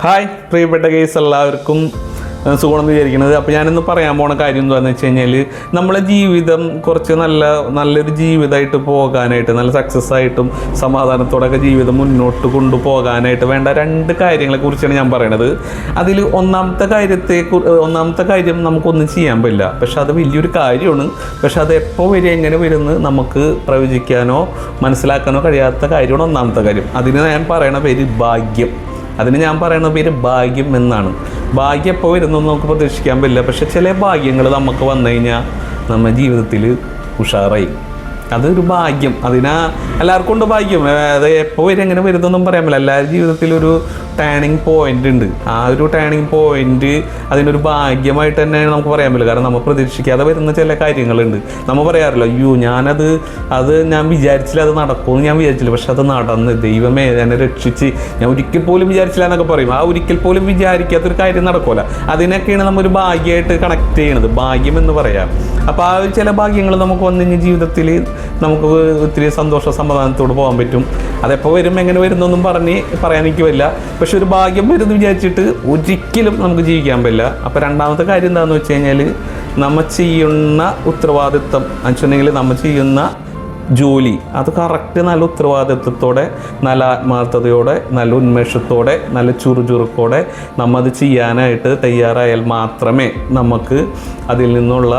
Hi പ്രിയപ്പെട്ട case എല്ലാവർക്കും സുഖമെന്ന് വിചാരിക്കുന്നത്. അപ്പോൾ ഞാനിന്ന് പറയാൻ പോണ കാര്യം എന്താണെന്ന് വെച്ച് കഴിഞ്ഞാൽ നമ്മളെ ജീവിതം കുറച്ച് നല്ല നല്ലൊരു ജീവിതമായിട്ട് പോകാനായിട്ട് നല്ല സക്സസ് ആയിട്ടും സമാധാനത്തോടൊക്കെ ജീവിതം മുന്നോട്ട് കൊണ്ടുപോകാനായിട്ട് വേണ്ട രണ്ട് കാര്യങ്ങളെക്കുറിച്ചാണ് ഞാൻ പറയണത്. അതിൽ ഒന്നാമത്തെ കാര്യത്തെ ഒന്നാമത്തെ കാര്യം നമുക്കൊന്നും ചെയ്യാൻ പറ്റില്ല. പക്ഷെ അത് വലിയൊരു കാര്യമാണ്. പക്ഷെ അത് എപ്പോൾ വരും എങ്ങനെ വരുമെന്ന് നമുക്ക് പ്രവചിക്കാനോ മനസ്സിലാക്കാനോ കഴിയാത്ത കാര്യമാണ് ഒന്നാമത്തെ കാര്യം. അതിന് ഞാൻ പറയണ പേര് ഭാഗ്യം. അതിന് ഞാൻ പറയുന്ന പേര് ഭാഗ്യം എന്നാണ്. ഭാഗ്യം എപ്പോൾ വരുന്നു നമുക്ക് പ്രതീക്ഷിക്കാൻ പറ്റില്ല. പക്ഷെ ചില ഭാഗ്യങ്ങൾ നമുക്ക് വന്നു കഴിഞ്ഞാൽ നമ്മുടെ ജീവിതത്തിൽ ഉഷാറായി. അതൊരു ഭാഗ്യം. അതിനാ എല്ലാവർക്കും ഉണ്ട് ഭാഗ്യം. അത് എപ്പോൾ വരും എങ്ങനെ വരുന്നൊന്നും പറയാൻ പറ്റില്ല. എല്ലാവരുടെ ജീവിതത്തിൽ ഒരു ടേണിങ് പോയിന്റ് ഉണ്ട്. ആ ഒരു ടേണിങ് പോയിന്റ് അതിനൊരു ഭാഗ്യമായിട്ട് തന്നെ നമുക്ക് പറയാൻ പറ്റില്ല. കാരണം നമ്മൾ പ്രതീക്ഷിക്കാതെ വരുന്ന ചില കാര്യങ്ങളുണ്ട്. നമ്മൾ പറയാറില്ല അയ്യോ ഞാനത് അത് ഞാൻ വിചാരിച്ചില്ല അത് നടക്കുമെന്ന് ഞാൻ വിചാരിച്ചില്ല. പക്ഷെ അത് നടന്ന് ദൈവമേ എന്നെ രക്ഷിച്ച് ഞാൻ ഒരിക്കൽ പോലും വിചാരിച്ചില്ല എന്നൊക്കെ പറയും. ആ ഒരിക്കൽ പോലും വിചാരിക്കാത്തൊരു കാര്യം നടക്കില്ല അതിനൊക്കെയാണ് നമ്മൾ ഒരു ഭാഗ്യമായിട്ട് കണക്ട് ചെയ്യണത്. ഭാഗ്യം എന്ന് പറയാം. അപ്പോൾ ആ ചില ഭാഗ്യങ്ങൾ നമുക്ക് വന്നു ജീവിതത്തിൽ നമുക്ക് ഒത്തിരി സന്തോഷ സമാധാനത്തോട് പോകാൻ പറ്റും. അതെപ്പോൾ വരും എങ്ങനെ വരുന്നൊന്നും പറഞ്ഞ് പറയാൻ എനിക്ക് പക്ഷെ ഒരു ഭാഗ്യം വരുന്നു വിചാരിച്ചിട്ട് ഒരിക്കലും നമുക്ക് ജീവിക്കാൻ പറ്റില്ല. അപ്പോൾ രണ്ടാമത്തെ കാര്യം എന്താണെന്ന് വെച്ച് കഴിഞ്ഞാൽ നമ്മൾ ചെയ്യുന്ന ഉത്തരവാദിത്വം എന്ന് വെച്ചിട്ടുണ്ടെങ്കിൽ നമ്മൾ ചെയ്യുന്ന ജോലി. അത് കറക്റ്റ് നല്ല ഉത്തരവാദിത്വത്തോടെ നല്ല ആത്മാർത്ഥതയോടെ നല്ല ഉന്മേഷത്തോടെ നല്ല ചുറുചുറുക്കോടെ നമ്മത് ചെയ്യാനായിട്ട് തയ്യാറായാൽ മാത്രമേ നമുക്ക് അതിൽ നിന്നുള്ള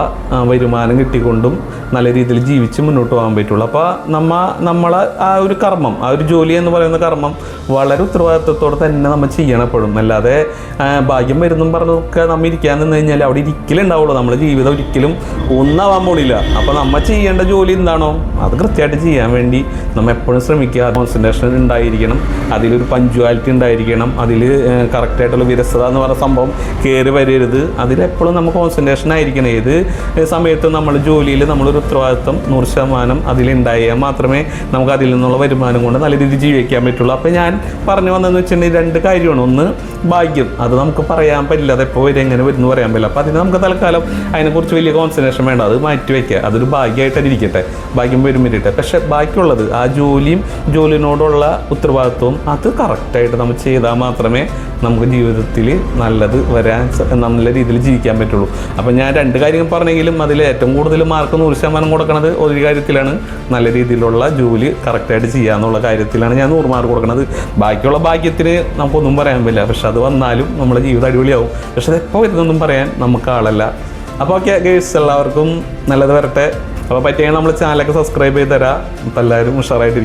വരുമാനം കിട്ടിക്കൊണ്ടും നല്ല രീതിയിൽ ജീവിച്ച് മുന്നോട്ട് പോകാൻ പറ്റുള്ളൂ. അപ്പോൾ നമ്മ നമ്മളെ ആ ഒരു കർമ്മം ആ ഒരു ജോലി എന്ന് പറയുന്ന കർമ്മം വളരെ ഉത്തരവാദിത്വത്തോടെ തന്നെ നമ്മൾ ചെയ്യണം എപ്പോഴും അല്ലാതെ ഭാഗ്യം വരുന്നും പറഞ്ഞൊക്കെ നമ്മൾ ഇരിക്കാൻ നിന്ന് കഴിഞ്ഞാൽ അവിടെ ഇരിക്കലുണ്ടാവുള്ളൂ നമ്മുടെ ജീവിതം ഒരിക്കലും ഒന്നാവാൻ പോണില്ല. അപ്പോൾ നമ്മൾ ചെയ്യേണ്ട ജോലി എന്താണോ അത് കൃത്യമായിട്ട് ചെയ്യാൻ വേണ്ടി നമ്മൾ എപ്പോഴും ശ്രമിക്കുക. കോൺസെൻട്രേഷൻ ഉണ്ടായിരിക്കണം അതിലൊരു പഞ്ച്വാലിറ്റി ഉണ്ടായിരിക്കണം അതിൽ കറക്റ്റായിട്ടുള്ള വിരസത എന്ന് പറഞ്ഞ സംഭവം കയറി വരരുത്. അതിലെപ്പോഴും നമ്മൾ കോൺസെൻട്രേഷൻ ആയിരിക്കണം. ഏത് സമയത്തും നമ്മൾ ജോലിയിൽ നമ്മളൊരു ഉത്തരവാദിത്വം നൂറ് ശതമാനം അതിലുണ്ടായാൽ മാത്രമേ നമുക്ക് അതിൽ നിന്നുള്ള വരുമാനം കൊണ്ട് നല്ല രീതിയിൽ ജീവിക്കാൻ പറ്റുള്ളൂ. അപ്പോൾ ഞാൻ പറഞ്ഞു വന്നതെന്ന് വെച്ചിട്ടുണ്ടെങ്കിൽ രണ്ട് കാര്യമാണ്. ഒന്ന് ഭാഗ്യം. അത് നമുക്ക് പറയാൻ പറ്റില്ല. അത് എപ്പോൾ വരും എങ്ങനെ വരുന്നു പറയാൻ പറ്റില്ല. അപ്പോൾ അതിന് നമുക്ക് തൽക്കാലം അതിനെക്കുറിച്ച് വലിയ കോൺസെൻട്രേഷൻ വേണ്ട. അത് മാറ്റി വയ്ക്കുക അതൊരു ഭാഗ്യമായിട്ട് ഇരിക്കട്ടെ. ഭാഗ്യം വരും വരട്ടെ പക്ഷേ ബാക്കിയുള്ളത് ആ ജോലിയും ജോലിനോടുള്ള ഉത്തരവാദിത്വവും അത് കറക്റ്റായിട്ട് നമ്മൾ ചെയ്താൽ മാത്രമേ നമുക്ക് ജീവിതത്തിൽ നല്ലത് വരാൻ നല്ല രീതിയിൽ ജീവിക്കാൻ പറ്റുള്ളൂ. അപ്പോൾ ഞാൻ രണ്ട് കാര്യങ്ങൾ പറഞ്ഞെങ്കിലും അതിൽ ഏറ്റവും കൂടുതൽ മാർക്ക് നൂറ് ശതമാനം കൊടുക്കുന്നത് ഒരു കാര്യത്തിലാണ്. നല്ല രീതിയിലുള്ള ജോലി കറക്റ്റായിട്ട് ചെയ്യുക എന്നുള്ള കാര്യത്തിലാണ് ഞാൻ നൂറ് മാർക്ക് കൊടുക്കുന്നത് ബാക്കിയുള്ള ഭാഗ്യത്തിന് നമുക്കൊന്നും പറയാൻ പറ്റില്ല. പക്ഷെ അത് വന്നാലും നമ്മുടെ ജീവിതം അടിപൊളിയാവും. പക്ഷെ അത് എപ്പോൾ വരുന്നൊന്നും പറയാൻ നമുക്ക് ആളല്ല. അപ്പോൾ ഓക്കെ ഗേഴ്സ് എല്ലാവർക്കും നല്ലത് വരട്ടെ. അപ്പോൾ പറ്റിയെങ്കിൽ നമ്മൾ ചാനലൊക്കെ സബ്സ്ക്രൈബ് ചെയ്ത് തരാം. അപ്പോൾ എല്ലാവരും ഉഷാറായിട്ട്